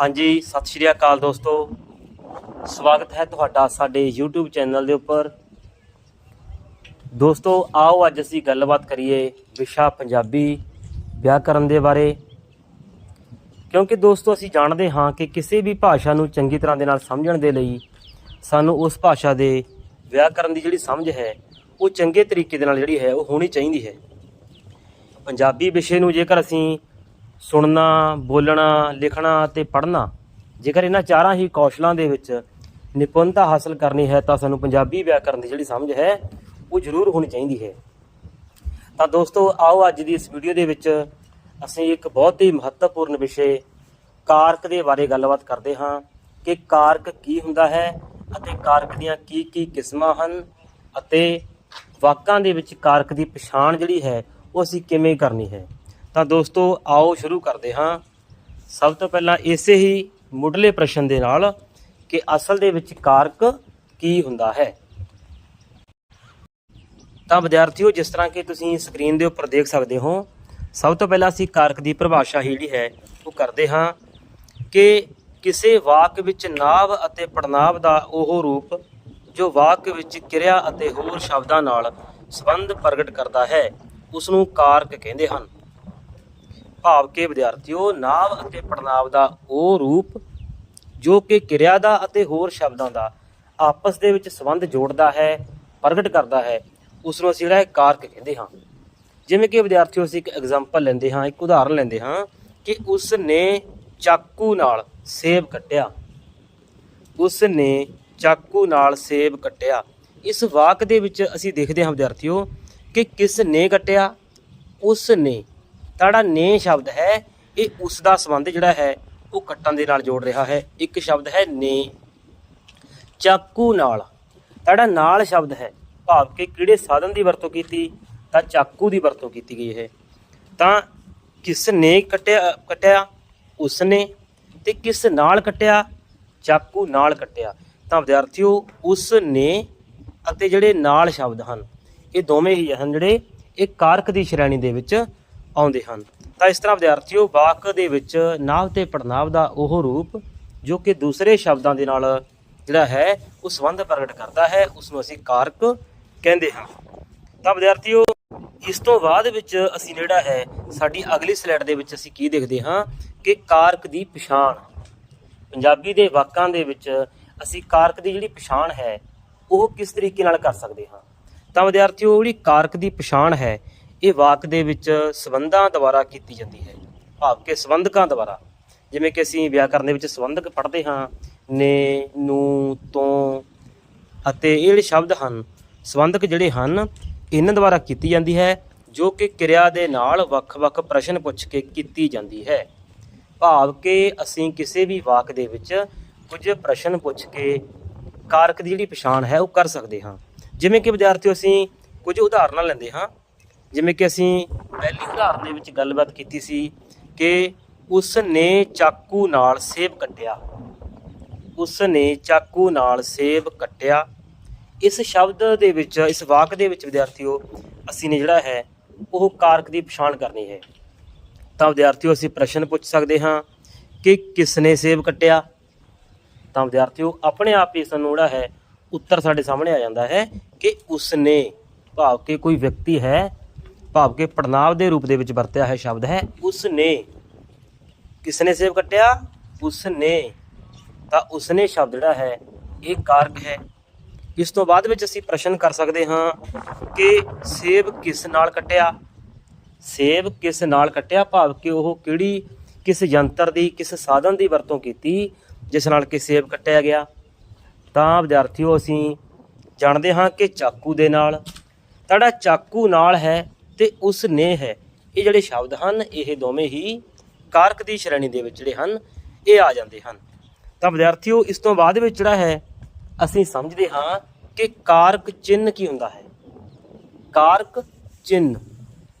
ਹਾਂਜੀ, ਸਤਿ ਸ਼੍ਰੀ ਅਕਾਲ ਦੋਸਤੋ। ਸਵਾਗਤ ਹੈ ਤੁਹਾਡਾ ਸਾਡੇ YouTube ਚੈਨਲ ਦੇ ਉੱਪਰ। ਦੋਸਤੋ, ਆਓ ਅੱਜ ਅਸੀਂ ਗੱਲਬਾਤ ਕਰੀਏ ਵਿਸ਼ਾ ਪੰਜਾਬੀ ਵਿਆਕਰਨ ਦੇ ਬਾਰੇ। ਕਿਉਂਕਿ ਦੋਸਤੋ, ਅਸੀਂ ਜਾਣਦੇ ਹਾਂ ਕਿ ਕਿਸੇ ਵੀ ਭਾਸ਼ਾ ਨੂੰ ਚੰਗੀ ਤਰ੍ਹਾਂ ਦੇ ਨਾਲ ਸਮਝਣ ਦੇ ਲਈ ਸਾਨੂੰ ਉਸ ਭਾਸ਼ਾ ਦੇ ਵਿਆਕਰਨ ਦੀ ਜਿਹੜੀ ਸਮਝ ਹੈ, ਉਹ ਚੰਗੇ ਤਰੀਕੇ ਦੇ ਨਾਲ ਜਿਹੜੀ ਹੈ, ਉਹ ਹੋਣੀ ਚਾਹੀਦੀ ਹੈ। ਪੰਜਾਬੀ ਵਿਸ਼ੇ ਨੂੰ ਜੇਕਰ ਅਸੀਂ ਸੁਣਨਾ, ਬੋਲਣਾ, ਲਿਖਣਾ ਤੇ ਪੜ੍ਹਨਾ। ਜੇਕਰ ਇਹਨਾਂ ਚਾਰਾਂ ਹੀ ਕੌਸ਼ਲਾਂ ਦੇ ਵਿੱਚ ਨਿਪੁੰਨਤਾ ਹਾਸਲ ਕਰਨੀ ਹੈ, ਤਾਂ ਸਾਨੂੰ ਪੰਜਾਬੀ ਵਿਆਕਰਨ ਦੀ ਜਿਹੜੀ ਸਮਝ ਹੈ, ਉਹ ਜ਼ਰੂਰ ਹੋਣੀ ਚਾਹੀਦੀ ਹੈ। ਤਾਂ ਦੋਸਤੋ, ਆਓ ਅੱਜ ਦੀ ਇਸ ਵੀਡੀਓ ਦੇ ਵਿੱਚ ਅਸੀਂ ਇੱਕ ਬਹੁਤ ਹੀ ਮਹੱਤਵਪੂਰਨ ਵਿਸ਼ੇ, ਕਾਰਕ ਦੇ ਬਾਰੇ ਗੱਲਬਾਤ ਕਰਦੇ ਹਾਂ ਕਿ ਕਾਰਕ ਕੀ ਹੁੰਦਾ ਹੈ ਅਤੇ ਕਾਰਕ ਦੀਆਂ ਕੀ ਕੀ ਕਿਸਮਾਂ ਹਨ ਅਤੇ ਵਾਕਾਂ ਦੇ ਵਿੱਚ ਕਾਰਕ ਦੀ ਪਛਾਣ ਜਿਹੜੀ ਹੈ, ਉਹ ਅਸੀਂ ਕਿਵੇਂ ਕਰਨੀ ਹੈ। ਤਾਂ ਦੋਸਤੋ, ਆਓ ਸ਼ੁਰੂ ਕਰਦੇ ਹਾਂ। ਸਭ ਤੋਂ ਪਹਿਲਾਂ ਇਸੇ ਹੀ ਮੁੱਢਲੇ ਪ੍ਰਸ਼ਨ ਦੇ ਨਾਲ ਕਿ ਅਸਲ ਦੇ ਵਿੱਚ ਕਾਰਕ ਕੀ ਹੁੰਦਾ ਹੈ। ਤਾਂ ਵਿਦਿਆਰਥੀਓ, ਜਿਸ ਤਰ੍ਹਾਂ ਕਿ ਤੁਸੀਂ ਸਕਰੀਨ ਦੇ ਉੱਪਰ ਦੇਖ ਸਕਦੇ ਹੋ, ਸਭ ਤੋਂ ਪਹਿਲਾਂ ਅਸੀਂ ਕਾਰਕ ਦੀ ਪਰਿਭਾਸ਼ਾ ਹੀ ਜਿਹੜੀ ਹੈ, ਉਹ ਕਰਦੇ ਹਾਂ ਕਿ ਕਿਸੇ ਵਾਕ ਵਿੱਚ ਨਾਭ ਅਤੇ ਪੜਨਾਵ ਦਾ ਉਹ ਰੂਪ, ਜੋ ਵਾਕ ਵਿੱਚ ਕਿਰਿਆ ਅਤੇ ਹੋਰ ਸ਼ਬਦਾਂ ਨਾਲ ਸੰਬੰਧ ਪ੍ਰਗਟ ਕਰਦਾ ਹੈ ਉਸ ਨੂੰ ਕਾਰਕ ਕਹਿੰਦੇ ਹਨ। ਭਾਵ ਕੇ ਵਿਦਿਆਰਥੀਓ, ਨਾਵ ਅਤੇ ਪੜਨਾਵ ਦਾ ਉਹ ਰੂਪ ਜੋ ਕਿ ਕਿਰਿਆ ਦਾ ਅਤੇ ਹੋਰ ਸ਼ਬਦਾਂ ਦਾ ਆਪਸ ਦੇ ਵਿੱਚ ਸੰਬੰਧ ਜੋੜਦਾ ਹੈ, ਪ੍ਰਗਟ ਕਰਦਾ ਹੈ ਉਸ ਨੂੰ ਅਸੀਂ ਜਿਹੜਾ ਕਾਰਕ ਕਹਿੰਦੇ ਹਾਂ। ਜਿਵੇਂ ਕਿ ਵਿਦਿਆਰਥੀਓ, ਅਸੀਂ ਇੱਕ ਐਗਜ਼ਾਮਪਲ ਲੈਂਦੇ ਹਾਂ, ਇੱਕ ਉਦਾਹਰਨ ਲੈਂਦੇ ਹਾਂ ਕਿ ਉਸ ਨੇ ਚਾਕੂ ਨਾਲ ਸੇਬ ਕੱਟਿਆ। ਉਸ ਨੇ ਚਾਕੂ ਨਾਲ ਸੇਬ ਕੱਟਿਆ। ਇਸ ਵਾਕ ਦੇ ਵਿੱਚ ਅਸੀਂ ਦੇਖਦੇ ਹਾਂ ਵਿਦਿਆਰਥੀਓ ਕਿ ਕਿਸ ਨੇ ਕੱਟਿਆ? ਉਸ ਨੇ ਤਾੜਾ ਨੇ ਸ਼ਬਦ ਹੈ, ਇਹ ਉਸ ਦਾ ਸੰਬੰਧ ਜਿਹੜਾ ਹੈ, ਉਹ ਕੱਟਣ ਦੇ ਨਾਲ ਜੋੜ ਰਿਹਾ ਹੈ। ਇੱਕ ਸ਼ਬਦ ਹੈ ਨੇ। ਚਾਕੂ ਨਾਲ। ਤਾੜਾ ਨਾਲ ਸ਼ਬਦ ਹੈ। ਭਾਵ ਕਿ ਕਿਹੜੇ ਸਾਧਨ ਦੀ ਵਰਤੋਂ ਕੀਤੀ? ਤਾਂ ਚਾਕੂ ਦੀ ਵਰਤੋਂ ਕੀਤੀ ਗਈ ਹੈ। ਤਾਂ ਕਿਸ ਨੇ ਕੱਟਿਆ ਕੱਟਿਆ? ਉਸ ਨੇ। ਤੇ ਕਿਸ ਨਾਲ ਕੱਟਿਆ? ਚਾਕੂ ਨਾਲ ਕੱਟਿਆ। ਤਾਂ ਵਿਦਿਆਰਥੀਓ, ਉਸ ਨੇ ਅਤੇ ਜਿਹੜੇ ਨਾਲ ਸ਼ਬਦ ਹਨ, ਇਹ ਦੋਵੇਂ ਹੀ ਹਨ ਜਿਹੜੇ ਇਹ ਕਾਰਕ ਦੀ ਸ਼੍ਰੇਣੀ ਦੇ ਵਿੱਚ ਆਉਂਦੇ ਹਨ। ਤਾਂ ਇਸ ਤਰ੍ਹਾਂ ਵਿਦਿਆਰਥੀਓ, ਵਾਕ ਦੇ ਵਿੱਚ ਨਾਵ ਤੇ ਪੜਨਾਵ ਦਾ ਉਹ ਰੂਪ ਜੋ ਕਿ ਦੂਸਰੇ ਸ਼ਬਦਾਂ ਦੇ ਨਾਲ ਜਿਹੜਾ ਹੈ, ਉਹ ਸੰਬੰਧ ਪ੍ਰਗਟ ਕਰਦਾ ਹੈ ਉਸ ਨੂੰ ਅਸੀਂ ਕਾਰਕ ਕਹਿੰਦੇ ਹਾਂ। ਤਾਂ ਵਿਦਿਆਰਥੀਓ, ਇਸ ਤੋਂ ਬਾਅਦ ਵਿੱਚ ਅਸੀਂ ਜਿਹੜਾ ਹੈ, ਸਾਡੀ ਅਗਲੀ ਸਲਾਈਡ ਦੇ ਵਿੱਚ ਅਸੀਂ ਕੀ ਦੇਖਦੇ ਹਾਂ ਕਿ ਕਾਰਕ ਦੀ ਪਛਾਣ। ਪੰਜਾਬੀ ਦੇ ਵਾਕਾਂ ਦੇ ਵਿੱਚ ਅਸੀਂ ਕਾਰਕ ਦੀ ਜਿਹੜੀ ਪਛਾਣ ਹੈ, ਉਹ ਕਿਸ ਤਰੀਕੇ ਨਾਲ ਕਰ ਸਕਦੇ ਹਾਂ। ਤਾਂ ਵਿਦਿਆਰਥੀਓ ਜਿਹੜੀ ਕਾਰਕ ਦੀ ਪਛਾਣ ਹੈ ਇਹ ਵਾਕ ਦੇ ਵਿੱਚ ਸਬੰਧਾਂ ਦੁਆਰਾ ਕੀਤੀ ਜਾਂਦੀ ਹੈ। ਭਾਵ ਕਿ ਸੰਬੰਧਕਾਂ ਦੁਆਰਾ। ਜਿਵੇਂ ਕਿ ਅਸੀਂ ਵਿਆਕਰਨ ਦੇ ਵਿੱਚ ਸੰਬੰਧਕ ਪੜ੍ਹਦੇ ਹਾਂ, ਨੇ, ਨੂੰ, ਤੋਂ ਅਤੇ ਇਹ ਜਿਹੜੇ ਸ਼ਬਦ ਹਨ, ਸੰਬੰਧਕ ਜਿਹੜੇ ਹਨ, ਇਹਨਾਂ ਦੁਆਰਾ ਕੀਤੀ ਜਾਂਦੀ ਹੈ, ਜੋ ਕਿ ਕਿਰਿਆ ਦੇ ਨਾਲ ਵੱਖ-ਵੱਖ ਪ੍ਰਸ਼ਨ ਪੁੱਛ ਕੇ ਕੀਤੀ ਜਾਂਦੀ ਹੈ। ਭਾਵ ਕਿ ਅਸੀਂ ਕਿਸੇ ਵੀ ਵਾਕ ਦੇ ਵਿੱਚ ਕੁਝ ਪ੍ਰਸ਼ਨ ਪੁੱਛ ਕੇ ਕਾਰਕ ਦੀ ਜਿਹੜੀ ਪਛਾਣ ਹੈ, ਉਹ ਕਰ ਸਕਦੇ ਹਾਂ। ਜਿਵੇਂ ਕਿ ਵਿਦਿਆਰਥੀਓ, ਅਸੀਂ ਕੁਝ ਉਦਾਹਰਨਾਂ ਲੈਂਦੇ ਹਾਂ। ਜਿਵੇਂ ਕਿ ਅਸੀਂ ਪਹਿਲੀ ਉਦਾਹਰਨ ਦੇ ਵਿੱਚ ਗੱਲਬਾਤ ਕੀਤੀ ਸੀ ਕਿ ਉਸ ਨੇ ਚਾਕੂ ਨਾਲ ਸੇਬ ਕੱਟਿਆ। ਉਸ ਨੇ ਚਾਕੂ ਨਾਲ ਸੇਬ ਕੱਟਿਆ। ਇਸ ਸ਼ਬਦ ਦੇ ਵਿੱਚ, ਇਸ ਵਾਕ ਦੇ ਵਿੱਚ ਵਿਦਿਆਰਥੀਓ, ਅਸੀਂ ਨੇ ਜਿਹੜਾ ਹੈ, ਉਹ ਕਾਰਕ ਦੀ ਪਛਾਣ ਕਰਨੀ ਹੈ। ਤਾਂ ਵਿਦਿਆਰਥੀਓ, ਅਸੀਂ ਪ੍ਰਸ਼ਨ ਪੁੱਛ ਸਕਦੇ ਹਾਂ ਕਿ ਕਿਸ ਨੇ ਸੇਬ ਕੱਟਿਆ? ਤਾਂ ਵਿਦਿਆਰਥੀਓ, ਆਪਣੇ ਆਪ ਹੀ ਇਸ ਨੂੰ ਜਿਹੜਾ ਹੈ, ਉੱਤਰ ਸਾਡੇ ਸਾਹਮਣੇ ਆ ਜਾਂਦਾ ਹੈ ਕਿ ਉਸ ਨੇ ਭਾਵ ਕਿ ਕੋਈ ਵਿਅਕਤੀ ਹੈ ਭਾਵ ਕਿ ਪੜਨਾਵ ਦੇ ਰੂਪ ਦੇ ਵਿੱਚ ਵਰਤਿਆ ਹੈ ਸ਼ਬਦ ਹੈ। ਉਸ ਨੇ ਕਿਸ ਨੇ ਸੇਬ ਕੱਟਿਆ? ਉਸ ਨੇ ਤਾਂ ਉਸ ਨੇ ਸ਼ਬਦ ਜਿਹੜਾ ਹੈ, ਇਹ ਕਾਰਕ ਹੈ। ਇਸ ਤੋਂ ਬਾਅਦ ਵਿੱਚ ਅਸੀਂ ਪ੍ਰਸ਼ਨ ਕਰ ਸਕਦੇ ਹਾਂ ਕਿ ਸੇਬ ਕਿਸ ਨਾਲ ਕੱਟਿਆ? ਸੇਬ ਕਿਸ ਨਾਲ ਕੱਟਿਆ? ਭਾਵ ਕਿ ਉਹ ਕਿਹੜੀ, ਕਿਸ ਯੰਤਰ ਦੀ, ਕਿਸ ਸਾਧਨ ਦੀ ਵਰਤੋਂ ਕੀਤੀ, ਜਿਸ ਨਾਲ ਕਿ ਸੇਬ ਕੱਟਿਆ ਗਿਆ? ਤਾਂ ਵਿਦਿਆਰਥੀਓ, ਅਸੀਂ ਜਾਣਦੇ ਹਾਂ ਕਿ ਚਾਕੂ ਦੇ ਨਾਲ। ਤੁਹਾਡਾ ਚਾਕੂ ਨਾਲ ਹੈ ਤੇ ਉਸ ਨੇ ਹੈ। ਇਹ ਜਿਹੜੇ ਸ਼ਬਦ ਹਨ, ਇਹ ਦੋਵੇਂ ਹੀ ਕਾਰਕ ਦੀ ਸ਼੍ਰੇਣੀ ਦੇ ਵਿੱਚ ਜਿਹੜੇ ਹਨ, ਇਹ ਆ ਜਾਂਦੇ ਹਨ। ਤਾਂ ਵਿਦਿਆਰਥੀਓ, ਇਸ ਤੋਂ ਬਾਅਦ ਵਿੱਚ ਜਿਹੜਾ ਹੈ, ਅਸੀਂ ਸਮਝਦੇ ਹਾਂ ਕਿ ਕਾਰਕ ਚਿੰਨ ਕੀ ਹੁੰਦਾ ਹੈ। ਕਾਰਕ ਚਿੰਨ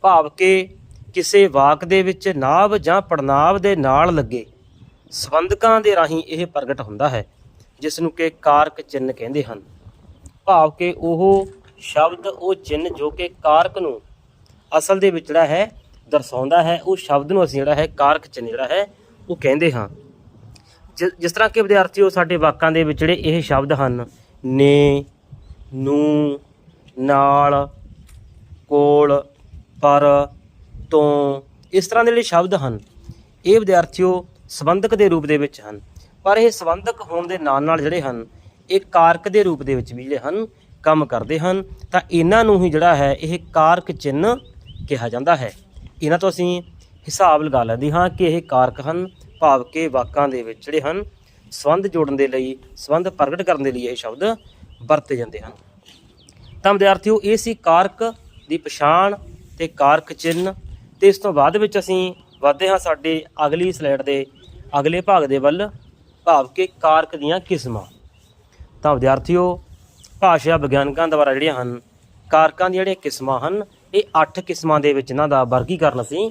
ਭਾਵ ਕਿ ਕਿਸੇ ਵਾਕ ਦੇ ਵਿੱਚ ਨਾਭ ਜਾਂ ਪੜਨਾਵ ਦੇ ਨਾਲ ਲੱਗੇ ਸੰਬੰਧਕਾਂ ਦੇ ਰਾਹੀਂ ਇਹ ਪ੍ਰਗਟ ਹੁੰਦਾ ਹੈ, ਜਿਸ ਨੂੰ ਕਿ ਕਾਰਕ ਚਿੰਨ ਕਹਿੰਦੇ ਹਨ। ਭਾਵ ਕਿ ਉਹ ਸ਼ਬਦ, ਉਹ ਚਿੰਨ ਜੋ ਕਿ ਕਾਰਕ ਨੂੰ ਅਸਲ ਦੇ ਵਿੱਚ ਜਿਹੜਾ ਹੈ, ਦਰਸਾਉਂਦਾ ਹੈ, ਉਹ ਸ਼ਬਦ ਨੂੰ ਅਸੀਂ ਜਿਹੜਾ ਹੈ, ਕਾਰਕ ਚਿੰਨ ਜਿਹੜਾ ਹੈ, ਉਹ ਕਹਿੰਦੇ ਹਾਂ। ਜਿ- ਜਿਸ ਤਰ੍ਹਾਂ ਕਿ ਵਿਦਿਆਰਥੀਓ, ਸਾਡੇ ਵਾਕਾਂ ਦੇ ਵਿੱਚ ਜਿਹੜੇ ਇਹ ਸ਼ਬਦ ਹਨ, ਨੇ, ਨੂੰ, ਨਾਲ, ਕੋਲ, ਪਰ, ਤੋਂ, ਇਸ ਤਰ੍ਹਾਂ ਦੇ ਜਿਹੜੇ ਸ਼ਬਦ ਹਨ, ਇਹ ਵਿਦਿਆਰਥੀਓ ਸੰਬੰਧਕ ਦੇ ਰੂਪ ਦੇ ਵਿੱਚ ਹਨ। ਪਰ ਇਹ ਸੰਬੰਧਕ ਹੋਣ ਦੇ ਨਾਲ ਨਾਲ ਜਿਹੜੇ ਹਨ, ਇਹ ਕਾਰਕ ਦੇ ਰੂਪ ਦੇ ਵਿੱਚ ਵੀ ਜਿਹੜੇ ਹਨ, ਕੰਮ ਕਰਦੇ ਹਨ। ਤਾਂ ਇਹਨਾਂ ਨੂੰ ਹੀ ਜਿਹੜਾ ਹੈ, ਇਹ ਕਾਰਕ ਚਿੰਨ੍ਹ ਕਿਹਾ ਜਾਂਦਾ ਹੈ। ਇਹਨਾਂ ਤੋਂ ਅਸੀਂ ਹਿਸਾਬ ਲਗਾ ਲੈਂਦੇ ਹਾਂ ਕਿ ਇਹ ਕਾਰਕ ਹਨ, ਭਾਵ ਕਿ ਵਾਕਾਂ ਦੇ ਵਿੱਚ ਜਿਹੜੇ ਹਨ, ਸੰਬੰਧ ਜੋੜਨ ਦੇ ਲਈ, ਸੰਬੰਧ ਪ੍ਰਗਟ ਕਰਨ ਦੇ ਲਈ ਇਹ ਸ਼ਬਦ ਵਰਤੇ ਜਾਂਦੇ ਹਨ। ਤਾਂ ਵਿਦਿਆਰਥੀਓ, ਇਹ ਸੀ ਕਾਰਕ ਦੀ ਪਛਾਣ ਤੇ ਕਾਰਕ ਚਿੰਨ੍ਹ। ਤੇ ਇਸ ਤੋਂ ਬਾਅਦ ਵਿੱਚ ਅਸੀਂ ਵਧਦੇ ਹਾਂ ਸਾਡੇ ਅਗਲੀ ਸਲਾਈਡ ਦੇ ਅਗਲੇ ਭਾਗ ਦੇ ਵੱਲ, ਭਾਵ ਕਿ ਕਾਰਕ ਦੀਆਂ ਕਿਸਮਾਂ। ਤਾਂ ਵਿਦਿਆਰਥੀਓ, ਭਾਸ਼ਾ ਵਿਗਿਆਨਕਾਂ ਦੁਆਰਾ ਜਿਹੜੀਆਂ ਹਨ, ਕਾਰਕਾਂ ਦੀਆਂ ਜਿਹੜੀਆਂ ਕਿਸਮਾਂ ਹਨ ਇਹ 8 ਕਿਸਮਾਂ ਦੇ ਵਿੱਚ ਇਹਨਾਂ ਦਾ ਵਰਗੀਕਰਨ ਅਸੀਂ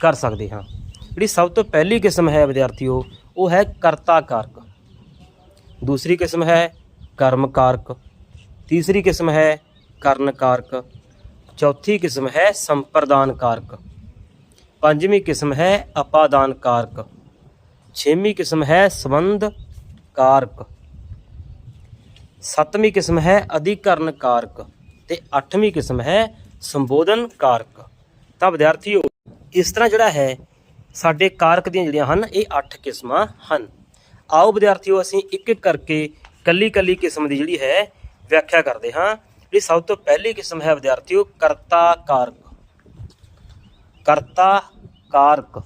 ਕਰ ਸਕਦੇ ਹਾਂ। ਜਿਹੜੀ ਸਭ ਤੋਂ ਪਹਿਲੀ ਕਿਸਮ ਹੈ ਵਿਦਿਆਰਥੀਓ, ਉਹ ਹੈ ਕਰਤਾ ਕਾਰਕ ਦੂਸਰੀ ਕਿਸਮ ਹੈ ਕਰਮ ਕਾਰਕ ਤੀਸਰੀ ਕਿਸਮ ਹੈ ਕਰਨ ਕਾਰਕ ਚੌਥੀ ਕਿਸਮ ਹੈ ਸੰਪਰਦਾਨ ਕਾਰਕ ਪੰਜਵੀਂ ਕਿਸਮ ਹੈ ਅਪਾਦਾਨ ਕਾਰਕ ਛੇਵੀਂ ਕਿਸਮ ਹੈ ਸੰਬੰਧ ਕਾਰਕ ਸੱਤਵੀਂ ਕਿਸਮ ਹੈ ਅਧਿਕਰਨ ਕਾਰਕ ਤੇ ਅੱਠਵੀਂ ਕਿਸਮ ਹੈ ਸੰਬੋਧਨ ਕਾਰਕ। ਤਾਂ ਵਿਦਿਆਰਥੀਓ, ਇਸ ਤਰ੍ਹਾਂ ਜਿਹੜਾ ਹੈ, ਸਾਡੇ ਕਾਰਕ ਦੀਆਂ ਜਿਹੜੀਆਂ ਹਨ, ਇਹ 8 ਕਿਸਮਾਂ ਹਨ। ਆਓ ਵਿਦਿਆਰਥੀਓ, ਅਸੀਂ ਇੱਕ ਇੱਕ ਕਰਕੇ ਕੱਲੀ ਕੱਲੀ ਕਿਸਮ ਦੀ ਜਿਹੜੀ ਹੈ, ਵਿਆਖਿਆ ਕਰਦੇ ਹਾਂ। ਇਹ ਸਭ ਤੋਂ ਪਹਿਲੀ ਕਿਸਮ ਹੈ ਵਿਦਿਆਰਥੀਓ, ਕਰਤਾ ਕਾਰਕ। ਕਰਤਾ ਕਾਰਕ।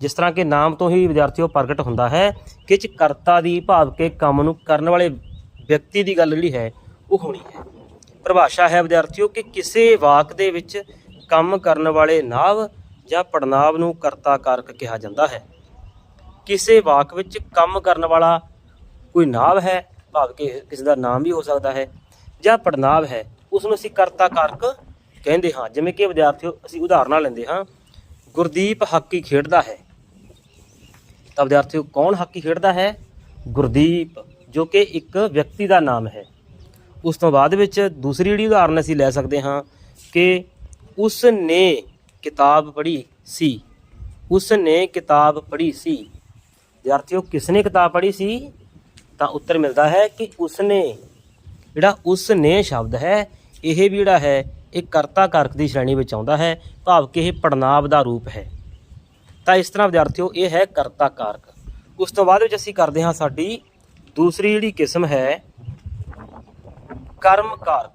ਜਿਸ ਤਰ੍ਹਾਂ ਕਿ ਨਾਮ ਤੋਂ ਹੀ ਵਿਦਿਆਰਥੀਓ ਪ੍ਰਗਟ ਹੁੰਦਾ ਹੈ ਕਿ 'ਚ ਕਰਤਾ ਦੀ ਭਾਵ ਕੇ ਕੰਮ ਨੂੰ ਕਰਨ ਵਾਲੇ ਵਿਅਕਤੀ ਦੀ ਗੱਲ ਜਿਹੜੀ ਹੈ, ਉਹ ਹੋਣੀ ਹੈ। ਪਰਿਭਾਸ਼ਾ ਹੈ ਵਿਦਿਆਰਥੀਓ ਕਿ ਕਿਸੇ ਵਾਕ ਦੇ ਵਿੱਚ ਕੰਮ ਕਰਨ ਵਾਲੇ ਨਾਵ ਜਾਂ ਪੜਨਾਵ ਨੂੰ ਕਰਤਾ ਕਾਰਕ ਕਿਹਾ ਜਾਂਦਾ ਹੈ। ਕਿਸੇ ਵਾਕ ਵਿੱਚ ਕੰਮ ਕਰਨ ਵਾਲਾ ਕੋਈ ਨਾਵ ਹੈ, ਭਾਵ ਕਿ ਕਿਸੇ ਦਾ ਨਾਮ ਵੀ ਹੋ ਸਕਦਾ ਹੈ, ਜਾਂ ਪੜਨਾਵ ਹੈ ਉਸ ਨੂੰ ਅਸੀਂ ਕਰਤਾ ਕਾਰਕ ਕਹਿੰਦੇ ਹਾਂ। ਜਿਵੇਂ ਕਿ ਵਿਦਿਆਰਥੀਓ, ਅਸੀਂ ਉਦਾਹਰਨਾਂ ਲੈਂਦੇ ਹਾਂ। ਗੁਰਦੀਪ ਹਾਕੀ ਖੇਡਦਾ ਹੈ। ਤਾਂ ਵਿਦਿਆਰਥੀਓ, ਕੌਣ ਹਾਕੀ ਖੇਡਦਾ ਹੈ? ਗੁਰਦੀਪ, ਜੋ ਕਿ ਇੱਕ ਵਿਅਕਤੀ ਦਾ ਨਾਮ ਹੈ। ਉਸ ਤੋਂ ਬਾਅਦ ਵਿੱਚ ਦੂਸਰੀ ਜਿਹੜੀ ਉਦਾਹਰਨ ਅਸੀਂ ਲੈ ਸਕਦੇ ਹਾਂ ਕਿ ਉਸ ਨੇ ਕਿਤਾਬ ਪੜ੍ਹੀ ਸੀ। ਉਸ ਨੇ ਕਿਤਾਬ ਪੜ੍ਹੀ ਸੀ। ਵਿਦਿਆਰਥੀਓ ਕਿਸ ਨੇ ਕਿਤਾਬ ਪੜ੍ਹੀ ਸੀ? ਤਾਂ ਉੱਤਰ ਮਿਲਦਾ ਹੈ ਕਿ ਉਸ ਨੇ ਜਿਹੜਾ ਉਸ ਨੇ ਸ਼ਬਦ ਹੈ, ਇਹ ਵੀ ਜਿਹੜਾ ਹੈ, ਇਹ ਕਰਤਾ ਕਾਰਕ ਦੀ ਸ਼੍ਰੇਣੀ ਵਿੱਚ ਆਉਂਦਾ ਹੈ, ਭਾਵ ਕਿ ਇਹ ਪੜਨਾਵ ਦਾ ਰੂਪ ਹੈ। ਤਾਂ ਇਸ ਤਰ੍ਹਾਂ ਵਿਦਿਆਰਥੀਓ, ਇਹ ਹੈ ਕਰਤਾ ਕਾਰਕ। ਉਸ ਤੋਂ ਬਾਅਦ ਵਿੱਚ ਅਸੀਂ ਕਰਦੇ ਹਾਂ ਸਾਡੀ ਦੂਸਰੀ ਜਿਹੜੀ ਕਿਸਮ ਹੈ ਕਰਮ ਕਾਰਕ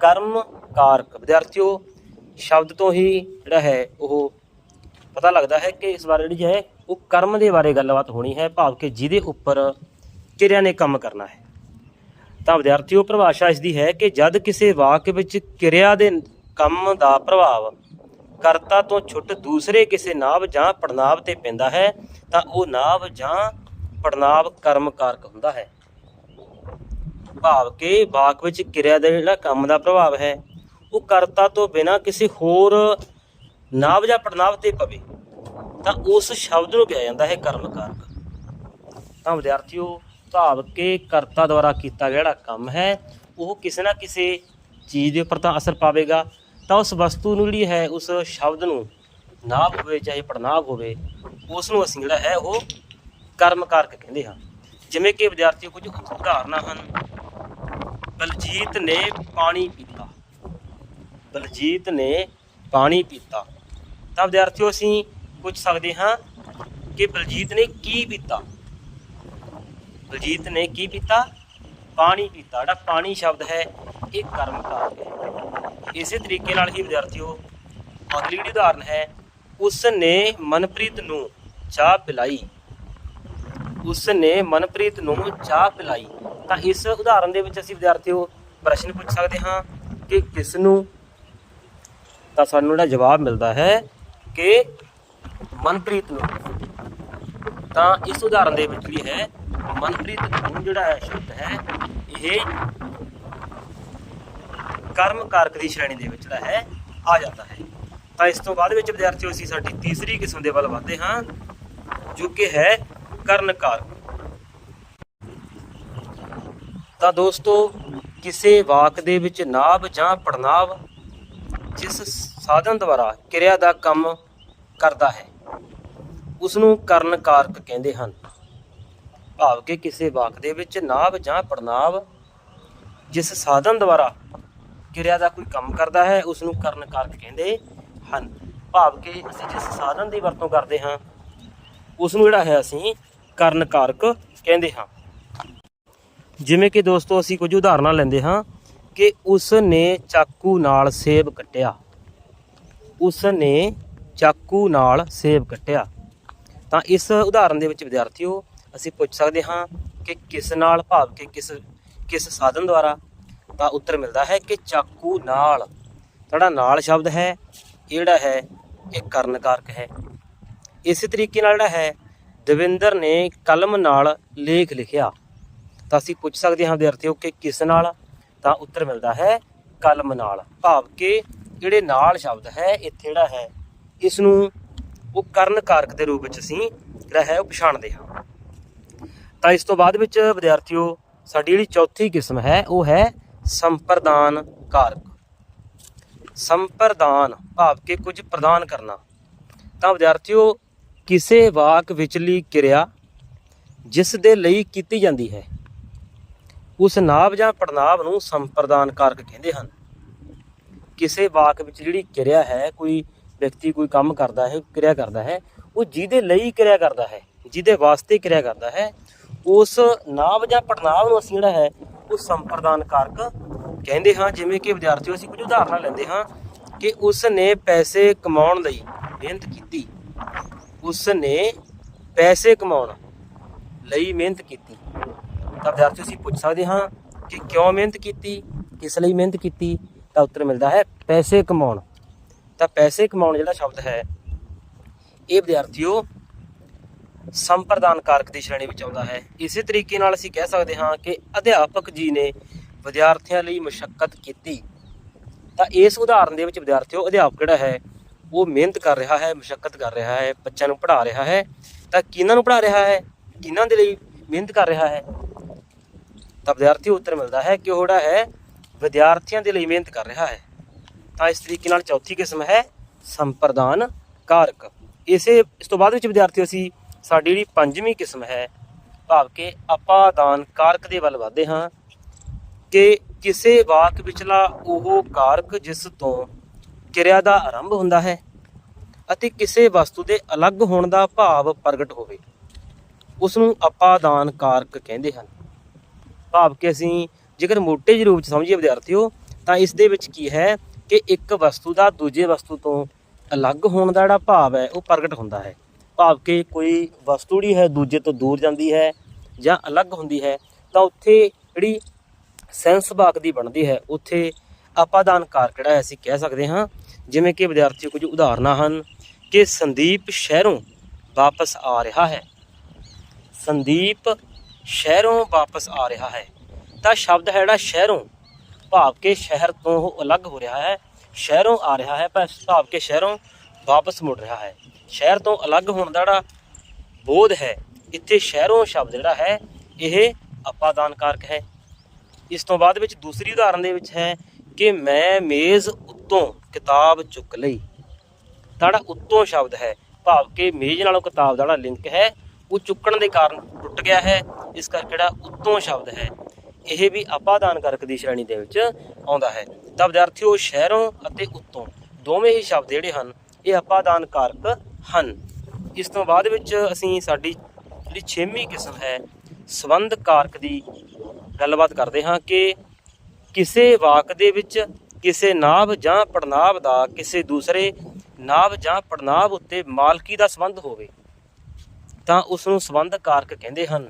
ਕਰਮ ਕਾਰਕ ਵਿਦਿਆਰਥੀਓ, ਸ਼ਬਦ ਤੋਂ ਹੀ ਜਿਹੜਾ ਹੈ ਉਹ ਪਤਾ ਲੱਗਦਾ ਹੈ ਕਿ ਇਸ ਬਾਰੇ ਜਿਹੜੀ ਹੈ ਉਹ ਕਰਮ ਦੇ ਬਾਰੇ ਗੱਲਬਾਤ ਹੋਣੀ ਹੈ, ਭਾਵ ਕਿ ਜਿਹਦੇ ਉੱਪਰ ਕਿਰਿਆ ਨੇ ਕੰਮ ਕਰਨਾ ਹੈ। ਤਾਂ ਵਿਦਿਆਰਥੀਓ, ਪਰਿਭਾਸ਼ਾ ਇਸ ਦੀ ਹੈ ਕਿ ਜਦ ਕਿਸੇ ਵਾਕ ਵਿੱਚ ਕਿਰਿਆ ਦੇ ਕੰਮ ਦਾ ਪ੍ਰਭਾਵ ਕਰਤਾ ਤੋਂ ਛੁੱਟ ਦੂਸਰੇ ਕਿਸੇ ਨਾਵ ਜਾਂ ਪੜਨਾਵ ਤੇ ਪੈਂਦਾ ਹੈ, ਤਾਂ ਉਹ ਨਾਵ ਜਾਂ ਪੜਨਾਵ ਕਰਮ ਕਾਰਕ ਹੁੰਦਾ ਹੈ। ਭਾਵ ਕਿ ਵਾਕ ਵਿੱਚ ਕਿਰਿਆ ਦਾ ਜਿਹੜਾ ਕੰਮ ਦਾ ਪ੍ਰਭਾਵ ਹੈ, ਉਹ ਕਰਤਾ ਤੋਂ ਬਿਨਾਂ ਕਿਸੇ ਹੋਰ ਨਾਵ ਜਾਂ ਪੜਨਾਵ ਤੇ ਪਵੇ, ਤਾਂ ਉਸ ਸ਼ਬਦ ਨੂੰ ਕਿਹਾ ਜਾਂਦਾ ਹੈ ਕਰਮ ਕਾਰਕ ਤਾਂ ਵਿਦਿਆਰਥੀਓ, ਭਾਵ ਕਿ ਕਰਤਾ ਦੁਆਰਾ ਕੀਤਾ ਗਿਆ ਜਿਹੜਾ ਕੰਮ ਹੈ, ਉਹ ਕਿਸੇ ਨਾ ਕਿਸੇ ਚੀਜ਼ ਦੇ ਉੱਪਰ ਤਾਂ ਅਸਰ ਪਾਵੇਗਾ, ਤਾਂ ਉਸ ਵਸਤੂ ਨੂੰ ਜਿਹੜੀ ਹੈ, ਉਸ ਸ਼ਬਦ ਨੂੰ ਨਾਭ ਹੋਵੇ ਚਾਹੇ ਪੜਨਾਭ ਹੋਵੇ, ਉਸ ਨੂੰ ਅਸੀਂ ਜਿਹੜਾ ਹੈ, ਉਹ ਕਰਮ ਕਾਰਕ ਕਹਿੰਦੇ ਹਾਂ। ਜਿਵੇਂ ਕਿ ਵਿਦਿਆਰਥੀ ਕੁਝ ਉਦਾਹਰਨਾਂ ਹਨ। ਬਲਜੀਤ ਨੇ ਪਾਣੀ ਪੀਤਾ। ਬਲਜੀਤ ਨੇ ਪਾਣੀ ਪੀਤਾ। ਤਾਂ ਵਿਦਿਆਰਥੀਓ, ਅਸੀਂ ਪੁੱਛ ਸਕਦੇ ਹਾਂ ਕਿ ਬਲਜੀਤ ਨੇ ਕੀ ਪੀਤਾ? ਬਲਜੀਤ ਨੇ ਕੀ ਪੀਤਾ? ਪਾਣੀ ਪੀਤਾ। ਜਿਹੜਾ ਪਾਣੀ ਸ਼ਬਦ ਹੈ, ਇਹ ਕਰਮ ਕਾਰਕ ਹੈ। ਇਸੇ ਤਰੀਕੇ ਨਾਲ ਹੀ ਵਿਦਿਆਰਥੀਓ, ਅਗਲੀ ਜਿਹੜੀ ਉਦਾਹਰਨ ਹੈ ਉਸ ਨੇ ਮਨਪ੍ਰੀਤ ਨੂੰ ਚਾਹ ਪਿਲਾਈ। ਉਸ ਨੇ ਮਨਪ੍ਰੀਤ ਨੂੰ ਚਾਹ ਪਿਲਾਈ। ਤਾਂ ਇਸ ਉਦਾਹਰਨ ਦੇ ਵਿੱਚ ਅਸੀਂ ਵਿਦਿਆਰਥੀਓ ਪ੍ਰਸ਼ਨ ਪੁੱਛ ਸਕਦੇ ਹਾਂ ਕਿ ਕਿਸ ਨੂੰ ਤਾਂ ਸਾਨੂੰ ਜਿਹੜਾ ਜਵਾਬ ਮਿਲਦਾ ਹੈ ਕਿ ਮਨਪ੍ਰੀਤ ਨੂੰ। ਤਾਂ ਇਸ ਉਦਾਹਰਨ ਦੇ ਵਿੱਚ ਵੀ ਹੈ, ਮਨਪ੍ਰੀਤ ਨੂੰ ਜਿਹੜਾ ਹੈ ਸ਼ਬਦ ਹੈ, ਇਹ ਕਰਮ ਕਾਰਕ ਦੀ ਸ਼੍ਰੇਣੀ ਦੇ ਵਿੱਚ ਜਿਹੜਾ ਹੈ, ਆ ਜਾਂਦਾ ਹੈ। ਤਾਂ ਇਸ ਤੋਂ ਬਾਅਦ ਵਿੱਚ ਵਿਦਿਆਰਥੀਓ ਅਸੀਂ ਸਾਡੀ ਤੀਸਰੀ ਕਿਸਮ ਦੇ ਵੱਲ ਵਧਦੇ ਹਾਂ, ਜੋ ਕਿ ਹੈ ਕਰਨ ਕਾਰਕ ਤਾਂ ਦੋਸਤੋ, ਕਿਸੇ ਵਾਕ ਦੇ ਵਿੱਚ ਨਾਭ ਜਾਂ ਪੜਨਾਵ ਜਿਸ ਸਾਧਨ ਦੁਆਰਾ ਕਿਰਿਆ ਦਾ ਕੰਮ ਕਰਦਾ ਹੈ ਉਸ ਨੂੰ ਕਰਨ ਕਾਰਕ ਕਹਿੰਦੇ ਹਨ। ਭਾਵ ਕਿ ਕਿਸੇ ਵਾਕ ਦੇ ਵਿੱਚ ਨਾਭ ਜਾਂ ਪੜਨਾਵ ਜਿਸ ਸਾਧਨ ਦੁਆਰਾ ਕਿਰਿਆ ਦਾ ਕੋਈ ਕੰਮ ਕਰਦਾ ਹੈ ਉਸ ਨੂੰ ਕਰਨ ਕਾਰਕ ਕਹਿੰਦੇ ਹਨ। ਭਾਵ ਕਿ ਅਸੀਂ ਜਿਸ ਸਾਧਨ ਦੀ ਵਰਤੋਂ ਕਰਦੇ ਹਾਂ ਉਸ ਨੂੰ ਜਿਹੜਾ ਹੈ ਅਸੀਂ ਕਰਨ ਕਾਰਕ ਕਹਿੰਦੇ ਹਾਂ। ਜਿਵੇਂ ਕਿ ਦੋਸਤੋ ਅਸੀਂ ਕੁਝ ਉਦਾਹਰਨਾਂ ਲੈਂਦੇ ਹਾਂ ਕਿ ਉਸ ਨੇ ਚਾਕੂ ਨਾਲ ਸੇਬ ਕੱਟਿਆ। ਉਸ ਨੇ ਚਾਕੂ ਨਾਲ ਸੇਬ ਕੱਟਿਆ। ਤਾਂ ਇਸ ਉਦਾਹਰਨ ਦੇ ਵਿੱਚ ਵਿਦਿਆਰਥੀਓ, ਅਸੀਂ ਪੁੱਛ ਸਕਦੇ ਹਾਂ ਕਿ ਕਿਸ ਨਾਲ ਭਾਵ ਕਿ ਕਿਸ ਕਿਸ ਸਾਧਨ ਦੁਆਰਾ ਤਾਂ ਉੱਤਰ ਮਿਲਦਾ ਹੈ ਕਿ ਚਾਕੂ ਨਾਲ। ਜਿਹੜਾ ਨਾਲ ਸ਼ਬਦ ਹੈ, ਇਹ ਜਿਹੜਾ ਹੈ, ਇਹ ਕਰਨ ਹੈ। ਇਸੇ ਤਰੀਕੇ ਨਾਲ ਜਿਹੜਾ ਹੈ, ਦਵਿੰਦਰ ਨੇ ਕਲਮ ਨਾਲ ਲੇਖ ਲਿਖਿਆ। ਤਾਂ ਅਸੀਂ ਪੁੱਛ ਸਕਦੇ ਹਾਂ ਵਿਦਿਆਰਥੀਓ ਕਿ ਕਿਸ ਨਾਲ ਤਾਂ ਉੱਤਰ ਮਿਲਦਾ ਹੈ ਕਲਮ ਨਾਲ। ਭਾਵ ਕਿ ਜਿਹੜੇ ਨਾਲ ਸ਼ਬਦ ਹੈ ਇੱਥੇ ਜਿਹੜਾ ਹੈ। ਇਸ ਨੂੰ ਉਹ ਕਰਨ ਕਾਰਕ ਦੇ ਰੂਪ ਵਿੱਚ ਅਸੀਂ ਜਿਹੜਾ ਹੈ ਉਹ ਪਛਾਣਦੇ ਹਾਂ। ਤਾਂ ਇਸ ਤੋਂ ਬਾਅਦ ਵਿੱਚ ਵਿਦਿਆਰਥੀਓ, ਸਾਡੀ ਜਿਹੜੀ ਚੌਥੀ ਕਿਸਮ ਹੈ, ਉਹ ਹੈ ਸੰਪਰਦਾਨ ਕਾਰਕ। ਸੰਪਰਦਾਨ, ਭਾਵ ਕਿ ਕੁਝ ਪ੍ਰਦਾਨ ਕਰਨਾ। ਤਾਂ ਵਿਦਿਆਰਥੀਓ, ਕਿਸੇ ਵਾਕ ਵਿਚਲੀ ਕਿਰਿਆ ਜਿਸ ਦੇ ਲਈ ਕੀਤੀ ਜਾਂਦੀ ਹੈ ਉਸ ਨਾਭ ਜਾਂ ਪੜਨਾਵ ਨੂੰ ਸੰਪਰਦਾਨ ਕਾਰਕ ਕਹਿੰਦੇ ਹਨ। ਕਿਸੇ ਵਾਕ ਵਿੱਚ ਜਿਹੜੀ ਕਿਰਿਆ ਹੈ, ਕੋਈ ਵਿਅਕਤੀ ਕੋਈ ਕੰਮ ਕਰਦਾ ਹੈ, ਕਿਰਿਆ ਕਰਦਾ ਹੈ, ਉਹ ਜਿਹਦੇ ਲਈ ਕਿਰਿਆ ਕਰਦਾ ਹੈ, ਜਿਹਦੇ ਵਾਸਤੇ ਕਿਰਿਆ ਕਰਦਾ ਹੈ, ਉਸ ਨਾਭ ਜਾਂ ਪੜਨਾਵ ਨੂੰ ਅਸੀਂ ਜਿਹੜਾ ਹੈ, ਉਹ ਸੰਪਰਦਾਨ ਕਾਰਕ ਕਹਿੰਦੇ ਹਾਂ। ਜਿਵੇਂ ਕਿ ਵਿਦਿਆਰਥੀਓ, ਅਸੀਂ ਕੁਝ ਉਦਾਹਰਨਾਂ ਲੈਂਦੇ ਹਾਂ ਕਿ ਉਸ ਨੇ ਪੈਸੇ ਕਮਾਉਣ ਲਈ ਮਿਹਨਤ ਕੀਤੀ। ਉਸ ਨੇ ਪੈਸੇ ਕਮਾਉਣ ਲਈ ਮਿਹਨਤ ਕੀਤੀ। ਤਾਂ ਵਿਦਿਆਰਥੀ ਅਸੀਂ ਪੁੱਛ ਸਕਦੇ ਹਾਂ ਕਿ ਕਿਉਂ ਮਿਹਨਤ ਕੀਤੀ, ਕਿਸ ਲਈ ਮਿਹਨਤ ਕੀਤੀ, ਤਾਂ ਉੱਤਰ ਮਿਲਦਾ ਹੈ ਪੈਸੇ ਕਮਾਉਣ। ਤਾਂ ਪੈਸੇ ਕਮਾਉਣ ਜਿਹੜਾ ਸ਼ਬਦ ਹੈ, ਇਹ ਵਿਦਿਆਰਥੀਓ ਸੰਪਰਦਾਨ ਕਾਰਕ ਦੀ ਸ਼੍ਰੇਣੀ ਵਿੱਚ ਆਉਂਦਾ ਹੈ। ਇਸੇ ਤਰੀਕੇ ਨਾਲ ਅਸੀਂ ਕਹਿ ਸਕਦੇ ਹਾਂ ਕਿ ਅਧਿਆਪਕ ਜੀ ਨੇ ਵਿਦਿਆਰਥੀਆਂ ਲਈ ਮੁਸ਼ਕਲ ਕੀਤੀ। ਤਾਂ ਇਸ ਉਦਾਹਰਨ ਦੇ ਵਿੱਚ ਵਿਦਿਆਰਥੀਓ, ਅਧਿਆਪਕ ਜਿਹੜਾ ਹੈ, ਉਹ ਮਿਹਨਤ ਕਰ ਰਿਹਾ ਹੈ ਮੁਸ਼ਕਲ ਕਰ ਰਿਹਾ ਹੈ, ਬੱਚਿਆਂ ਨੂੰ ਪੜ੍ਹਾ ਰਿਹਾ ਹੈ। ਤਾਂ ਕਿਹਨਾਂ ਨੂੰ ਪੜ੍ਹਾ ਰਿਹਾ ਹੈ? ਕਿਹਨਾਂ ਦੇ ਲਈ ਮਿਹਨਤ ਕਰ ਰਿਹਾ ਹੈ? ਤਾਂ ਵਿਦਿਆਰਥੀ ਉੱਤਰ ਮਿਲਦਾ ਹੈ ਕਿ ਉਹ ਜਿਹੜਾ ਹੈ, ਵਿਦਿਆਰਥੀਆਂ ਦੇ ਲਈ ਮਿਹਨਤ ਕਰ ਰਿਹਾ ਹੈ। ਤਾਂ ਇਸ ਤਰੀਕੇ ਨਾਲ ਚੌਥੀ ਕਿਸਮ ਹੈ, ਸੰਪਰਦਾਨ ਕਾਰਕ। ਇਸੇ, ਇਸ ਤੋਂ ਬਾਅਦ ਵਿੱਚ ਵਿਦਿਆਰਥੀ ਅਸੀਂ ਸਾਡੀ ਜਿਹੜੀ ਪੰਜਵੀਂ ਕਿਸਮ ਹੈ, ਭਾਵ ਕਿ ਆਪਾਦਾਨ ਕਾਰਕ ਦੇ ਵੱਲ ਵਧਦੇ ਹਾਂ ਕਿ ਕਿਸੇ ਵਾਕ ਵਿਚਲਾ ਉਹ ਕਾਰਕ ਜਿਸ ਤੋਂ ਕਿਰਿਆ ਦਾ ਆਰੰਭ ਹੁੰਦਾ ਹੈ ਅਤੇ ਕਿਸੇ ਵਸਤੂ ਦੇ ਅਲੱਗ ਹੋਣ ਦਾ ਭਾਵ ਪ੍ਰਗਟ ਹੋਵੇ ਉਸ ਨੂੰ ਆਪਾਦਾਨ ਕਾਰਕ ਕਹਿੰਦੇ ਹਨ। ਭਾਵ ਕਿ ਅਸੀਂ ਜੇਕਰ ਮੋਟੇ ਜਿਹੇ ਰੂਪ ਚ ਸਮਝੀਏ ਵਿਦਿਆਰਥੀਓ, ਤਾਂ ਇਸ ਦੇ ਵਿੱਚ ਕੀ ਹੈ ਕਿ ਇੱਕ ਵਸਤੂ ਦਾ ਦੂਜੇ ਵਸਤੂ ਤੋਂ ਅਲੱਗ ਹੋਣ ਦਾ ਜਿਹੜਾ ਭਾਵ ਹੈ, ਉਹ ਪ੍ਰਗਟ ਹੁੰਦਾ ਹੈ। ਭਾਵ ਕਿ ਕੋਈ ਵਸਤੂ ਜਿਹੜੀ ਹੈ, ਦੂਜੇ ਤੋਂ ਦੂਰ ਜਾਂਦੀ ਹੈ ਜਾਂ ਅਲੱਗ ਹੁੰਦੀ ਹੈ, ਤਾਂ ਉੱਥੇ ਜਿਹੜੀ ਸੈਂਸ ਭਾਗ ਦੀ ਬਣਦੀ ਹੈ, ਉੱਥੇ ਆਪਾਦਾਨ ਕਾਰਕ ਜਿਹੜਾ ਹੈ, ਅਸੀਂ ਕਹਿ ਸਕਦੇ ਹਾਂ। ਜਿਵੇਂ ਕਿ ਵਿਦਿਆਰਥੀ ਕੁਝ ਉਦਾਹਰਨਾਂ ਹਨ ਕਿ ਸੰਦੀਪ ਸ਼ਹਿਰੋਂ ਵਾਪਸ ਆ ਰਿਹਾ ਹੈ। ਸੰਦੀਪ ਸ਼ਹਿਰੋਂ ਵਾਪਸ ਆ ਰਿਹਾ ਹੈ। ਤਾਂ ਸ਼ਬਦ ਹੈ ਜਿਹੜਾ ਸ਼ਹਿਰੋਂ, ਭਾਵ ਕਿ ਸ਼ਹਿਰ ਤੋਂ ਉਹ ਅਲੱਗ ਹੋ ਰਿਹਾ ਹੈ। ਸ਼ਹਿਰੋਂ ਆ ਰਿਹਾ ਹੈ, ਪਰ ਭਾਵ ਕਿ ਸ਼ਹਿਰੋਂ ਵਾਪਸ ਮੁੜ ਰਿਹਾ ਹੈ। ਸ਼ਹਿਰ ਤੋਂ ਅਲੱਗ ਹੋਣ ਦਾ ਜਿਹੜਾ ਬੋਧ ਹੈ, ਇੱਥੇ ਸ਼ਹਿਰੋਂ ਸ਼ਬਦ ਜਿਹੜਾ ਹੈ, ਇਹ ਅਪਾਦਾਨਕਾਰਕ ਹੈ। ਇਸ ਤੋਂ ਬਾਅਦ ਵਿੱਚ ਦੂਸਰੀ ਉਦਾਹਰਨ ਦੇ ਵਿੱਚ ਹੈ ਕਿ ਮੈਂ ਮੇਜ਼ ਉੱਤੋਂ ਕਿਤਾਬ ਚੁੱਕ ਲਈ। ਤਾਂ ਜਿਹੜਾ ਉੱਤੋਂ ਸ਼ਬਦ ਹੈ, ਭਾਵ ਕਿ ਮੇਜ਼ ਨਾਲੋਂ ਕਿਤਾਬ ਦਾ ਜਿਹੜਾ ਲਿੰਕ ਹੈ ਉਹ ਚੁੱਕਣ ਦੇ ਕਾਰਨ ਟੁੱਟ ਗਿਆ ਹੈ। ਇਸ ਕਰਕੇ ਜਿਹੜਾ ਉੱਤੋਂ ਸ਼ਬਦ ਹੈ, ਇਹ ਵੀ ਆਪਾਦਾਨ ਕਾਰਕ ਦੀ ਸ਼੍ਰੇਣੀ ਦੇ ਵਿੱਚ ਆਉਂਦਾ ਹੈ। ਤਾਂ ਵਿਦਿਆਰਥੀਓ, ਸ਼ਹਿਰੋਂ ਅਤੇ ਉੱਤੋਂ ਦੋਵੇਂ ਹੀ ਸ਼ਬਦ ਜਿਹੜੇ ਹਨ, ਇਹ ਆਪਾਦਾਨ ਕਾਰਕ ਹਨ। ਇਸ ਤੋਂ ਬਾਅਦ ਵਿੱਚ ਅਸੀਂ ਸਾਡੀ ਜਿਹੜੀ 6ਵੀਂ ਕਿਸਮ ਹੈ, ਸੰਬੰਧ ਕਾਰਕ ਦੀ ਗੱਲਬਾਤ ਕਰਦੇ ਹਾਂ ਕਿ ਕਿਸੇ ਵਾਕ ਦੇ ਵਿੱਚ ਕਿਸੇ ਨਾਭ ਜਾਂ ਪੜਨਾਵ ਦਾ ਕਿਸੇ ਦੂਸਰੇ ਨਾਭ ਜਾਂ ਪੜਨਾਵ ਉੱਤੇ ਮਾਲਕੀ ਦਾ ਸੰਬੰਧ ਹੋਵੇ। ਤਾਂ ਉਸ ਨੂੰ ਸੰਬੰਧ ਕਾਰਕ ਕਹਿੰਦੇ ਹਨ।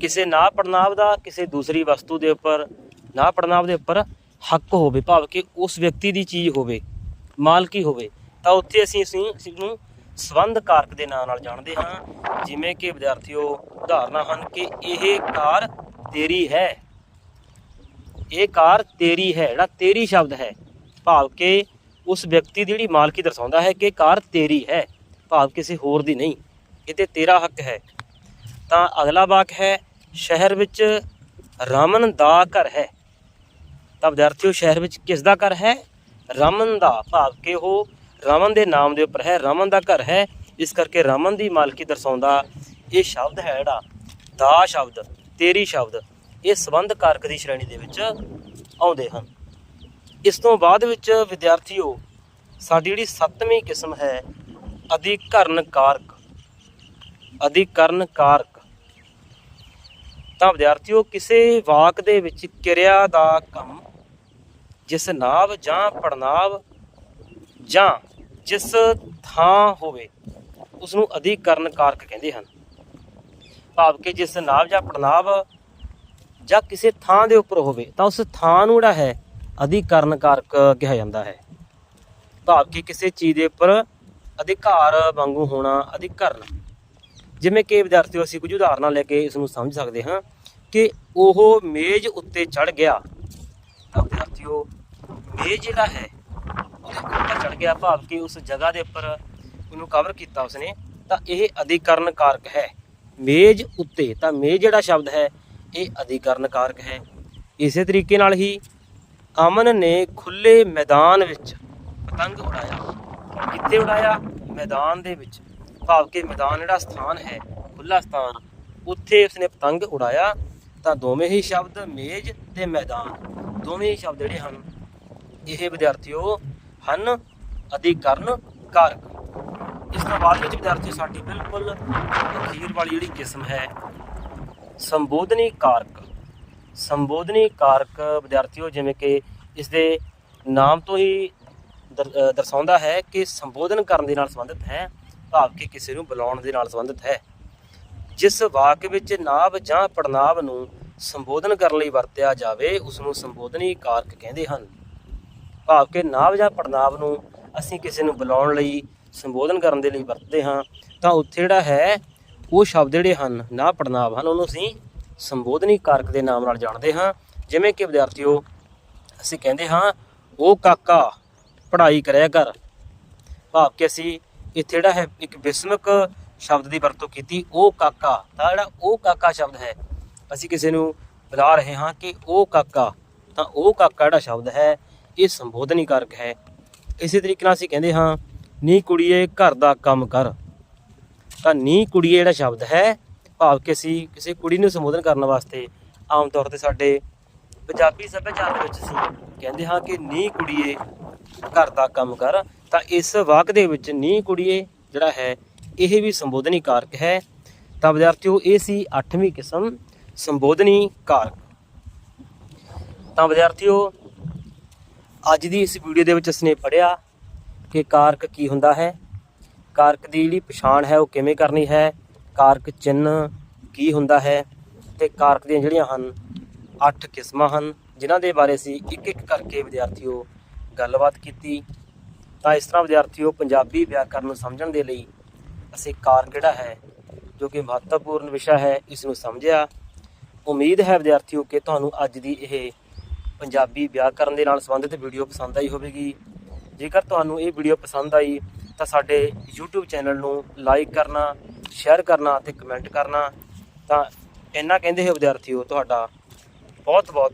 ਕਿਸੇ ਨਾ ਪੜਨਾਵ ਦਾ ਕਿਸੇ ਦੂਸਰੀ ਵਸਤੂ ਦੇ ਉੱਪਰ ਨਾ ਪੜਨਾਵ ਦੇ ਉੱਪਰ ਹੱਕ ਹੋਵੇ, ਭਾਵ ਕਿ ਉਸ ਵਿਅਕਤੀ ਦੀ ਚੀਜ਼ ਹੋਵੇ, ਮਾਲਕੀ ਹੋਵੇ, ਤਾਂ ਉੱਥੇ ਅਸੀਂ ਅਸੀਂ ਇਸ ਨੂੰ ਸੰਬੰਧ ਕਾਰਕ ਦੇ ਨਾਂ ਨਾਲ ਜਾਣਦੇ ਹਾਂ। ਜਿਵੇਂ ਕਿ ਵਿਦਿਆਰਥੀਓ, ਉਦਾਹਰਨਾਂ ਹਨ ਕਿ ਇਹ ਕਾਰ ਤੇਰੀ ਹੈ। ਇਹ ਕਾਰ ਤੇਰੀ ਹੈ, ਜਿਹੜਾ ਤੇਰੀ ਸ਼ਬਦ ਹੈ। ਭਾਵ ਕਿ ਉਸ ਵਿਅਕਤੀ ਦੀ ਜਿਹੜੀ ਮਾਲਕੀ ਦਰਸਾਉਂਦਾ ਹੈ ਕਿ ਕਾਰ ਤੇਰੀ ਹੈ, ਭਾਵ ਕਿਸੇ ਹੋਰ ਦੀ ਨਹੀਂ। ਇਹਦੇ ਤੇ ਤੇਰਾ ਹੱਕ ਹੈ। ਤਾਂ ਅਗਲਾ ਵਾਕ ਹੈ, ਸ਼ਹਿਰ ਵਿੱਚ ਰਮਨ ਦਾ ਘਰ ਹੈ। ਤਾਂ ਵਿਦਿਆਰਥੀਓ, ਸ਼ਹਿਰ ਵਿੱਚ ਕਿਸ ਦਾ ਘਰ ਹੈ? ਰਮਨ ਦਾ, ਭਾਵ ਕਿ ਉਹ ਰਮਨ ਦੇ ਨਾਮ ਦੇ ਉੱਪਰ ਹੈ। ਰਮਨ ਦਾ ਘਰ ਹੈ। ਇਸ ਕਰਕੇ ਰਮਨ ਦੀ ਮਾਲਕੀ ਦਰਸਾਉਂਦਾ ਇਹ ਸ਼ਬਦ ਹੈ ਜਿਹੜਾ, ਦਾ ਸ਼ਬਦ, ਤੇਰੀ ਸ਼ਬਦ। ਇਹ ਸੰਬੰਧ ਕਾਰਕ ਦੀ ਸ਼੍ਰੇਣੀ ਦੇ ਵਿੱਚ ਆਉਂਦੇ ਹਨ। ਇਸ ਤੋਂ ਬਾਅਦ ਵਿੱਚ ਵਿਦਿਆਰਥੀਓ, ਸਾਡੀ ਜਿਹੜੀ ਸੱਤਵੀਂ ਕਿਸਮ ਹੈ ਅਧਿਕਰਨ ਕਾਰਕ। ਅਧਿਕਰਨ ਕਾਰਕ। ਤਾਂ ਵਿਦਿਆਰਥੀਓ, ਕਿਸੇ ਵਾਕ ਦੇ ਵਿੱਚ ਕਿਰਿਆ ਦਾ ਕੰਮ ਜਿਸ ਨਾਵ ਜਾਂ ਪੜਨਾਵ ਜਾਂ ਜਿਸ ਥਾਂ ਹੋਵੇ ਉਸ ਨੂੰ ਅਧਿਕਰਨ ਕਾਰਕ ਕਹਿੰਦੇ ਹਨ। ਭਾਵ ਕਿ ਜਿਸ ਨਾਵ ਜਾਂ ਪੜਨਾਵ ਜਾਂ ਕਿਸੇ ਥਾਂ ਦੇ ਉੱਪਰ ਹੋਵੇ, ਤਾਂ ਉਸ ਥਾਂ ਨੂੰ ਜਿਹੜਾ ਹੈ, ਅਧਿਕਰਨ ਕਾਰਕ ਕਿਹਾ ਜਾਂਦਾ ਹੈ। ਭਾਵ ਕਿ ਕਿਸੇ ਚੀਜ਼ ਦੇ ਉੱਪਰ ਅਧਿਕਾਰ ਵਾਂਗੂ ਹੋਣਾ ਅਧਿਕਰਨ। ਜਿਵੇਂ ਕਿ ਵਿਦਿਆਰਥੀਓ, ਅਸੀਂ ਕੁਝ ਉਦਾਹਰਨਾਂ ਲੈ ਕੇ ਇਸ ਨੂੰ ਸਮਝ ਸਕਦੇ ਹਾਂ ਕਿ ਉਹ ਮੇਜ਼ ਉੱਤੇ ਚੜ ਗਿਆ। ਤਾਂ ਵਿਦਿਆਰਥੀਓ, ਮੇਜ਼ ਜਿਹੜਾ ਹੈ, ਉਹਦੇ ਉੱਪਰ ਚੜ ਗਿਆ ਭਾਵ ਕਿ ਉਸ ਜਗ੍ਹਾ ਦੇ ਉੱਪਰ ਉਹਨੂੰ ਕਵਰ ਕੀਤਾ ਉਸਨੇ। ਤਾਂ ਇਹ ਅਧਿਕਰਨ ਕਾਰਕ ਹੈ। ਮੇਜ਼ ਉੱਤੇ, ਤਾਂ ਮੇਜ਼ ਜਿਹੜਾ ਸ਼ਬਦ ਹੈ, ਇਹ ਅਧਿਕਰਨ ਕਾਰਕ ਹੈ। ਇਸੇ ਤਰੀਕੇ ਨਾਲ ਹੀ ਅਮਨ ਨੇ ਖੁੱਲੇ ਮੈਦਾਨ ਵਿੱਚ ਪਤੰਗ ਉਡਾਇਆ। ਕਿੱਥੇ ਉਡਾਇਆ? ਮੈਦਾਨ ਦੇ ਵਿੱਚ। ਭਾਵ ਕਿ ਮੈਦਾਨ ਜਿਹੜਾ ਸਥਾਨ ਹੈ ਖੁੱਲਾ ਸਥਾਨ, ਉੱਥੇ ਉਸਨੇ ਪਤੰਗ ਉਡਾਇਆ, ਤਾਂ ਦੋਵੇਂ ਹੀ ਸ਼ਬਦ ਮੇਜ਼ ਤੇ ਮੈਦਾਨ, ਦੋਵੇਂ ਹੀ ਸ਼ਬਦ ਜਿਹੜੇ ਹਨ, ਇਹ ਵਿਦਿਆਰਥੀਓ ਹਨ ਅਧਿਕਰਨ ਕਾਰਕ। ਇਸ ਤੋਂ ਬਾਅਦ ਵਿੱਚ ਵਿਦਿਆਰਥੀ ਸਾਡੀ ਬਿਲਕੁਲ ਅਖੀਰ ਵਾਲੀ ਜਿਹੜੀ ਕਿਸਮ ਹੈ, ਸੰਬੋਧਨੀ ਕਾਰਕ। ਸੰਬੋਧਨੀ ਕਾਰਕ ਵਿਦਿਆਰਥੀਓ, ਜਿਵੇਂ ਕਿ ਇਸ ਦੇ ਨਾਮ ਤੋਂ ਹੀ ਦਰ- ਦਰਸਾਉਂਦਾ ਹੈ ਕਿ ਸੰਬੋਧਨ ਕਰਨ ਦੇ ਨਾਲ ਸੰਬੰਧਿਤ ਹੈ ਭਾਵ ਕਿ ਕਿਸੇ ਨੂੰ ਬੁਲਾਉਣ ਦੇ ਨਾਲ ਸੰਬੰਧਿਤ ਹੈ। ਜਿਸ ਵਾਕ ਵਿੱਚ ਨਾਭ ਜਾਂ ਪੜਨਾਵ ਨੂੰ ਸੰਬੋਧਨ ਕਰਨ ਲਈ ਵਰਤਿਆ ਜਾਵੇ ਉਸ ਨੂੰ ਸੰਬੋਧਨੀ ਕਾਰਕ ਕਹਿੰਦੇ ਹਨ। ਭਾਵ ਕਿ ਨਾਭ ਜਾਂ ਪੜਨਾਵ ਨੂੰ ਅਸੀਂ ਕਿਸੇ ਨੂੰ ਬੁਲਾਉਣ ਲਈ ਸੰਬੋਧਨ ਕਰਨ ਦੇ ਲਈ ਵਰਤਦੇ ਹਾਂ, ਤਾਂ ਉੱਥੇ ਜਿਹੜਾ ਹੈ, ਉਹ ਸ਼ਬਦ ਜਿਹੜੇ ਹਨ ਨਾ ਪੜਨਾਵ ਹਨ, ਉਹਨੂੰ ਅਸੀਂ ਸੰਬੋਧਨੀ ਕਾਰਕ ਦੇ ਨਾਮ ਨਾਲ ਜਾਣਦੇ ਹਾਂ। ਜਿਵੇਂ ਕਿ ਵਿਦਿਆਰਥੀਓ, ਅਸੀਂ ਕਹਿੰਦੇ ਹਾਂ ਉਹ ਕਾਕਾ, ਪੜ੍ਹਾਈ ਕਰਿਆ ਕਰ। ਭਾਵ ਕਿ ਅਸੀਂ ਇੱਥੇ ਜਿਹੜਾ ਹੈ, ਇੱਕ ਵਿਸਮਕ ਸ਼ਬਦ ਦੀ ਵਰਤੋਂ ਕੀਤੀ, ਉਹ ਕਾਕਾ। ਤਾਂ ਜਿਹੜਾ ਉਹ ਕਾਕਾ ਸ਼ਬਦ ਹੈ, ਅਸੀਂ ਕਿਸੇ ਨੂੰ ਬੁਲਾ ਰਹੇ ਹਾਂ ਕਿ ਉਹ ਕਾਕਾ, ਤਾਂ ਉਹ ਕਾਕਾ ਜਿਹੜਾ ਸ਼ਬਦ ਹੈ, ਇਹ ਸੰਬੋਧਨੀ ਕਾਰਕ ਹੈ। ਇਸੇ ਤਰੀਕੇ ਨਾਲ ਅਸੀਂ ਕਹਿੰਦੇ ਹਾਂ, ਨੀ ਕੁੜੀਏ ਘਰ ਦਾ ਕੰਮ ਕਰ। ਤਾਂ ਨੀ ਕੁੜੀਏ ਜਿਹੜਾ ਸ਼ਬਦ ਹੈ, ਭਾਵ ਕਿ ਅਸੀਂ ਕਿਸੇ ਕੁੜੀ ਨੂੰ ਸੰਬੋਧਨ ਕਰਨ ਵਾਸਤੇ ਆਮ ਤੌਰ ਤੇ ਸਾਡੇ ਪੰਜਾਬੀ ਸੱਭਿਆਚਾਰ ਦੇ ਵਿੱਚ ਅਸੀਂ ਕਹਿੰਦੇ ਹਾਂ ਕਿ ਨੀ ਕੁੜੀਏ ਘਰ ਦਾ ਕੰਮ ਕਰ। ਤਾਂ ਇਸ ਵਾਕ ਦੇ ਵਿੱਚ ਨੀ ਕੁੜੀਏ ਜਿਹੜਾ ਹੈ, ਇਹ ਵੀ ਸੰਬੋਧਨੀ ਕਾਰਕ ਹੈ। ਤਾਂ ਵਿਦਿਆਰਥੀਓ, ਇਹ ਸੀ 8ਵੀਂ ਕਿਸਮ ਸੰਬੋਧਨੀ ਕਾਰਕ। ਤਾਂ ਵਿਦਿਆਰਥੀਓ, ਅੱਜ ਦੀ ਇਸ ਵੀਡੀਓ ਦੇ ਵਿੱਚ ਅਸੀਂ ਪੜਿਆ ਕਿ ਕਾਰਕ ਕੀ ਹੁੰਦਾ ਹੈ, ਕਾਰਕ ਦੀ ਜਿਹੜੀ ਪਛਾਣ ਹੈ ਉਹ ਕਿਵੇਂ ਕਰਨੀ ਹੈ, ਕਾਰਕ ਚਿੰਨ ਕੀ ਹੁੰਦਾ ਹੈ ਤੇ ਕਾਰਕ ਦੀਆਂ ਜਿਹੜੀਆਂ ਹਨ 8 ਕਿਸਮਾਂ ਹਨ, ਜਿਨ੍ਹਾਂ ਦੇ ਬਾਰੇ ਅਸੀਂ ਇੱਕ ਇੱਕ ਕਰਕੇ ਵਿਦਿਆਰਥੀਓ ਗੱਲਬਾਤ ਕੀਤੀ। ਤਾਂ ਇਸ ਤਰ੍ਹਾਂ ਵਿਦਿਆਰਥੀ ਉਹ ਪੰਜਾਬੀ ਵਿਆਕਰਨ ਨੂੰ ਸਮਝਣ ਦੇ ਲਈ ਅਸੀਂ ਕਾਰਨ ਕਿਹੜਾ ਹੈ, ਜੋ ਕਿ ਮਹੱਤਵਪੂਰਨ ਵਿਸ਼ਾ ਹੈ, ਇਸ ਨੂੰ ਸਮਝਿਆ। ਉਮੀਦ ਹੈ ਵਿਦਿਆਰਥੀਓ ਕਿ ਤੁਹਾਨੂੰ ਅੱਜ ਦੀ ਇਹ ਪੰਜਾਬੀ ਵਿਆਕਰਨ ਦੇ ਨਾਲ ਸੰਬੰਧਿਤ ਵੀਡੀਓ ਪਸੰਦ ਆਈ ਹੋਵੇਗੀ। ਜੇਕਰ ਤੁਹਾਨੂੰ ਇਹ ਵੀਡੀਓ ਪਸੰਦ ਆਈ, ਤਾਂ ਸਾਡੇ YouTube ਚੈਨਲ ਨੂੰ ਲਾਈਕ ਕਰਨਾ, ਸ਼ੇਅਰ ਕਰਨਾ ਅਤੇ ਕਮੈਂਟ ਕਰਨਾ। ਤਾਂ ਇੰਨਾ ਕਹਿੰਦੇ ਹੋ ਵਿਦਿਆਰਥੀਓ, ਤੁਹਾਡਾ ਬਹੁਤ ਬਹੁਤ